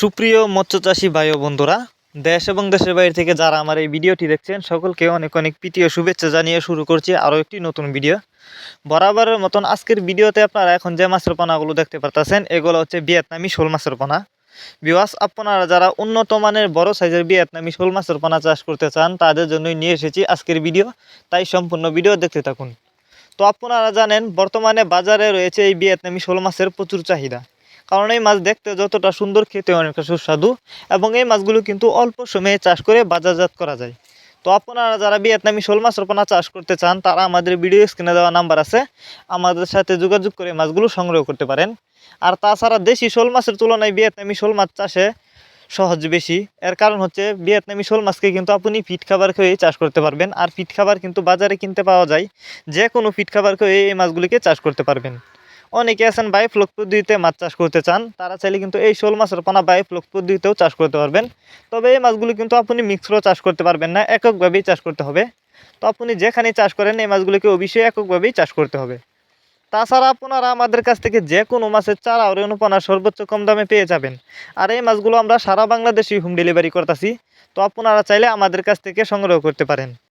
সুপ্রিয় মৎস্যচাষী ভাই ও বন্ধুরা, দেশ এবং দেশের বাইরে থেকে যারা আমার এই ভিডিওটি দেখছেন, সকলকে অনেক অনেক প্রীতি ও শুভেচ্ছা জানিয়ে শুরু করছি আরও একটি নতুন ভিডিও। বরাবরের মতন আজকের ভিডিওতে আপনারা এখন যে মাছের পোনাগুলো দেখতে পারতেছেন, এগুলো হচ্ছে ভিয়েতনামি শোল মাছের পোনা। বিওয়াস আপনারা যারা উন্নত মানের বড় সাইজের ভিয়েতনামি শোল মাছের পোনা চাষ করতে চান, তাদের জন্যই নিয়ে এসেছি আজকের ভিডিও, তাই সম্পূর্ণ ভিডিও দেখতে থাকুন। তো আপনারা জানেন, বর্তমানে বাজারে রয়েছে এই ভিয়েতনামি শোল মাছের প্রচুর চাহিদা। কারণ এই মাছ দেখতে যতটা সুন্দর খেতে অনেকটা সুস্বাদু এবং এই মাছগুলো কিন্তু অল্প সময়ে চাষ করে বাজারজাত করা যায়। তো আপনারা যারা ভিয়েতনামি শোল মাছ পোনা চাষ করতে চান, তারা আমাদের ভিডিও স্ক্রিনে দেওয়া নাম্বার আছে। আমাদের সাথে যোগাযোগ করে মাছগুলো সংগ্রহ করতে পারেন। আর তাছাড়া দেশি শোল মাছের তুলনায় ভিয়েতনামি শোল মাছ চাষে সহজ বেশি। এর কারণ হচ্ছে ভিয়েতনামি শোল মাছকে কিন্তু আপনি ফিট খাবার খেয়েই চাষ করতে পারবেন। আর ফিট খাবার কিন্তু বাজারে কিনতে পাওয়া যায়। যে কোনো ফিট খাবার খেয়ে এই মাছগুলিকে চাষ করতে পারবেন। অনেকে আছেন বাই ফ্লক পদ্ধতিতে মাছ চাষ করতে চান। তারা চাইলে কিন্তু এই শোল মাছের পোনা বাই ফ্লক পদ্ধতিতেও চাষ করতে পারবেন। তবে এই মাছগুলি কিন্তু আপনি মিক্সরও চাষ করতে পারবেন না, এককভাবেই চাষ করতে হবে। তো আপনি যেখানেই চাষ করেন, এই মাছগুলিকে অবশ্যই এককভাবেই চাষ করতে হবে। তাছাড়া আপনারা আমাদের কাছ থেকে যে কোনো মাছের চারা ও রেণুপনা সর্বোচ্চ কম দামে পেয়ে যাবেন। আর এই মাছগুলো আমরা সারা বাংলাদেশেই হোম ডেলিভারি করতেছি। তো আপনারা চাইলে আমাদের কাছ থেকে সংগ্রহ করতে পারেন।